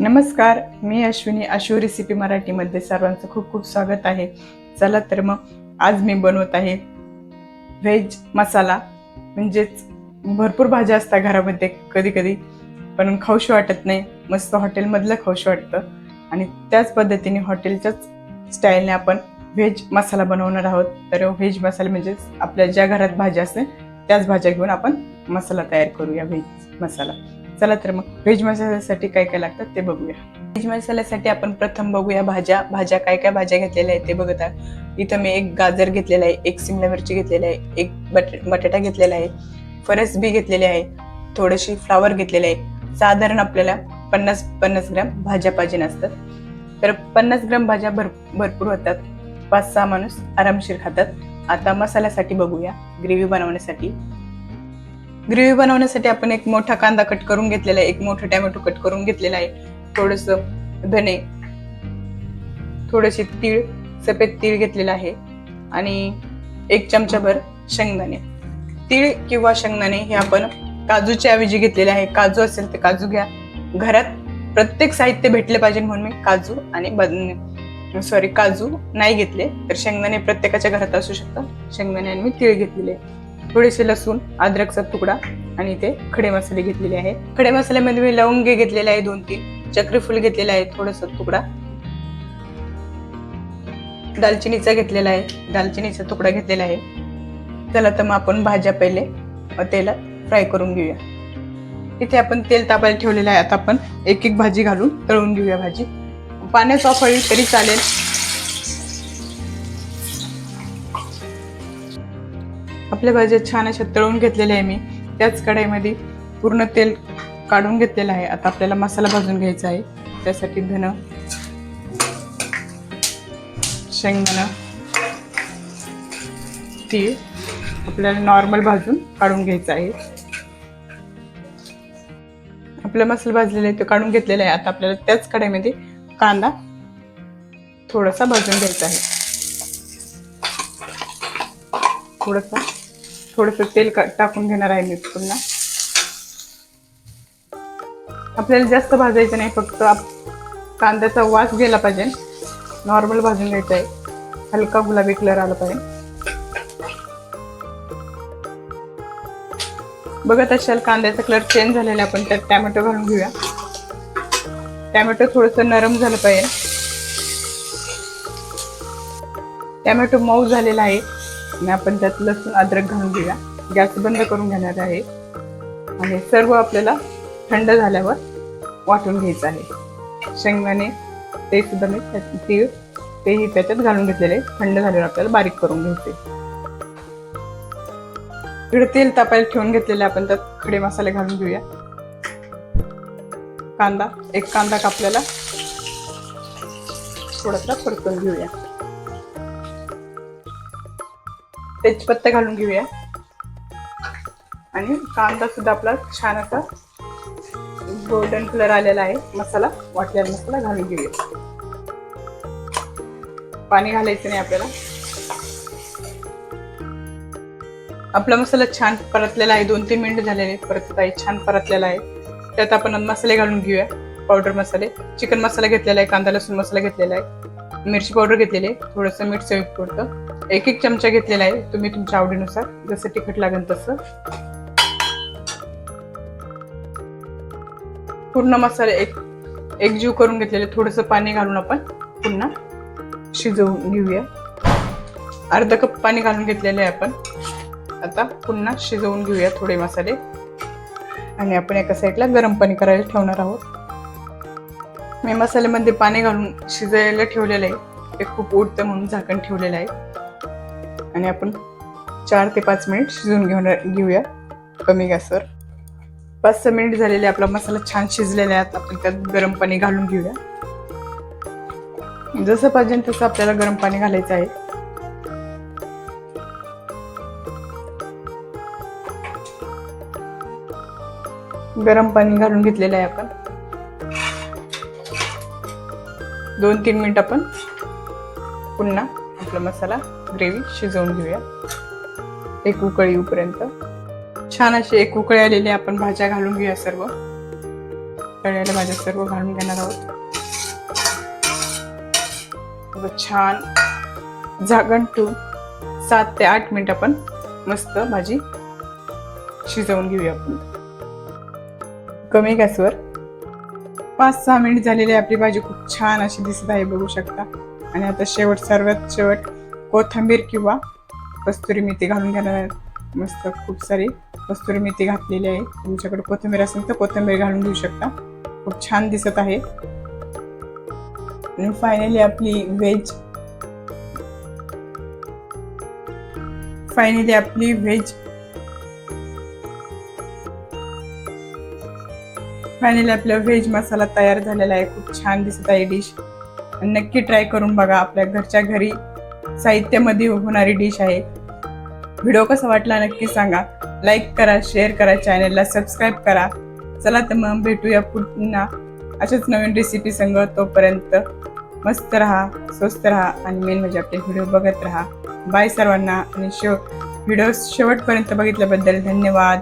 नमस्कार मी अश्विनी आशू रेसिपी मराठीमध्ये सर्वांचं खूप खूप स्वागत आहे. चला तर मग आज मी बनवत आहे व्हेज मसाला. म्हणजेच भरपूर भाज्या असतात घरामध्ये कधी कधी पण खाऊशी वाटत नाही. मस्त हॉटेलमधलं खाऊशी वाटतं. आणि त्याच पद्धतीने हॉटेलच्याच स्टाईलने आपण व्हेज मसाला बनवणार आहोत. तर व्हेज मसाला म्हणजेच आपल्या ज्या घरात भाज्या असते त्याच भाज्या घेऊन आपण मसाला तयार करूया व्हेज मसाला. चला तर मग व्हेज मसाल्यासाठी काय काय लागतात ते बघूया. व्हेज मसाल्यासाठी आपण प्रथम बघूया भाज्या. भाज्या काय काय भाज्या घेतलेल्या आहेत ते बघत आहे इथं मी एक गाजर घेतलेला आहे एक सिमला मिरची घेतलेली आहे एक बट बटाटा घेतलेला आहे फरस बी घेतलेली आहे थोडीशी फ्लावर घेतलेले आहे. साधारण आपल्याला पन्नास पन्नास ग्रॅम भाज्या पाहिजे नसतात तर पन्नास ग्रॅम भाज्या भर भरपूर होतात. पाच सहा माणूस आरामशीर खातात. आता मसाल्यासाठी बघूया. ग्रेव्ही बनवण्यासाठी. ग्रेव्ही बनवण्यासाठी आपण एक मोठा कांदा कट करून घेतलेला आहे एक मोठं टॅमॅटो कट करून घेतलेला आहे. थोडस धने थोडेसे तीळ सफेद तीळ घेतलेला आहे आणि एक चमचाभर शेंगदाणे. तीळ किंवा शेंगदाणे हे आपण काजूच्या ऐवजी घेतलेले आहे. काजू असेल तर काजू घ्या. घरात प्रत्येक साहित्य भेटले पाहिजे म्हणून मी काजू आणि सॉरी काजू नाही घेतले तर शेंगदाणे प्रत्येकाच्या घरात असू शकतात. शेंगदाणे आणि मी तीळ घेतलेले थोडेसे लसूण अद्रकचा तुकडा आणि ते खडे मसाले घेतलेले आहे खडे मसाल्यामध्ये मी लवंगे घेतलेले आहे दोन तीन चक्रीफूल घेतलेलं आहे थोडस तुकडा. दालचिनीचा घेतलेला आहे दालचिनीचा तुकडा घेतलेला आहे. चला तर मग आपण भाज्या पहिले तेलात फ्राय करून घेऊया. इथे आपण तेल तापायला ठेवलेलं आहे. आता आपण एक एक भाजी घालून तळून घेऊया भाजी. पाण्यात वाफळली तरी चालेल. आपल्या भाज्या छान अशा तळून घेतलेल्या आहे मी. त्याच कढाईमध्ये पूर्ण तेल काढून घेतलेलं आहे. आता आपल्याला मसाला भाजून घ्यायचा आहे. त्यासाठी धन शेंगदाणा तीळ आपल्याला नॉर्मल भाजून काढून घ्यायचं आहे. आपला मसाला भाजलेला आहे तो काढून घेतलेला आहे. आता आपल्याला त्याच कढाईमध्ये कांदा थोडासा भाजून घ्यायचा आहे. थोडंसं थोडंसं तेल टाकून घेणार आहे मी पुन्हा. आपल्याला जास्त भाजायचं नाही फक्त कांद्याचा वास गेला पाहिजे. नॉर्मल भाजून घ्यायचा आहे. हलका गुलाबी कलर आला पाहिजे. बघत असाल कांद्याचा कलर चेंज झालेला आहे आपण त्यात टॅमॅटो घालून घेऊया. टॅमॅटो थोडंसं नरम झालं पाहिजे. टॅमॅटो मऊ झालेला आहे. आणि आपण त्यात लसूण अद्रक घालून घेऊया. गॅस बंद करून घेणार आहे. आणि सर्व आपल्याला थंड झाल्यावर वाटून घ्यायचं आहे. शेंगदाणे ते सुद्धा मी तीळ तेही त्याच्यात घालून घेतलेले थंड झाल्यावर आपल्याला बारीक करून घ्यायचे. इकडे तेल तापायला ठेवून घेतलेले आपण त्यात खडे मसाले घालून घेऊया. कांदा एक कांदा कापल्याला थोडासा परतून घेऊया. तेजपत्ता घालून घेऊया. आणि कांदा सुद्धा आपला छान असा गोल्डन कलर आलेला आहे. मसाला वाटलेला मसाला घालून घेऊया. पाणी घालायचं नाही आपल्याला. आपला मसाला छान परतलेला आहे. दोन तीन मिनिट झालेले परतत आहे. छान परतलेला आहे. त्यात आपण मसाले घालून घेऊया. पावडर मसाले. चिकन मसाला घेतलेला आहे. कांदा लसूण मसाला घेतलेला आहे. मिरची पावडर घेतलेली आहे. थोडंसं मीठ संयुक्त पडतं एक एक चमचा घेतलेला आहे. तुम्ही तुमच्या आवडीनुसार जसं तिखट लागेल तसं. पूर्ण मसाले एक एकजीव करून घेतलेले. थोडंसं पाणी घालून आपण पुन्हा शिजवून घेऊया. अर्धा कप पाणी घालून घेतलेले आहे आपण. आता पुन्हा शिजवून घेऊया थोडे मसाले. आणि आपण एका साईडला गरम पाणी करायला ठेवणार आहोत. मी मसाल्यामध्ये पाणी घालून शिजायला ठेवलेलं आहे. ते खूप उडतं म्हणून झाकण ठेवलेलं आहे. आणि आपण चार ते पाच मिनिट शिजवून घेऊन घेऊया कमी गॅसवर. पाच सहा मिनिट झालेले आपला मसाला छान शिजलेला आहे. आता आपण त्यात गरम पाणी घालून घेऊया. जसं पाहिजे तसं आपल्याला गरम पाणी घालायचं आहे. गरम पाणी घालून घेतलेलं आहे आपण. दोन तीन मिनिट आपण पुन्हा आपला मसाला ग्रेव्ही शिजवून घेऊया. एक उकळी येऊपर्यंत. छान अशी एक उकळी आलेली आपण भाज्या घालून घेऊया सर्व. तळ्याला भाज्या सर्व घालून घेणार आहोत. छान. झाकण ठेवून सात ते आठ मिनिट आपण मस्त भाजी शिजवून घेऊया आपण. कमी गॅसवर पाच सहा मिनिट झालेली आपली भाजी खूप छान अशी दिसत आहे बघू शकता. आणि आता शेवट सर्वात शेवट कोथिंबीर किंवा कस्तुरी मेथी घालून घेणार आहे. मस्त खूप सारी कस्तुरी मेथी घातलेली आहे. तुमच्याकडे कोथिंबीर असेल तर कोथिंबीर घालून घेऊ शकता. खूप छान दिसत आहे. आणि फायनली आपली व्हेज फायनली आपली व्हेज फायनली आपला व्हेज मसाला तयार झालेला आहे. खूप छान दिसत आहे डिश. नक्की ट्राय करून बघा. आपल्या घरच्या घरी साहित्यामध्ये होणारी डिश आहे. व्हिडिओ कसा वाटला नक्की सांगा. लाईक करा शेअर करा चॅनलला सबस्क्राईब करा. चला तर मग भेटूया पुन्हा. अशाच नवीन रेसिपी संग तोपर्यंत मस्त राहा स्वस्त राहा आणि मेन म्हणजे आपले व्हिडिओ बघत राहा. बाय सर्वांना. आणि शेव व्हिडिओ शेवटपर्यंत बघितल्याबद्दल धन्यवाद.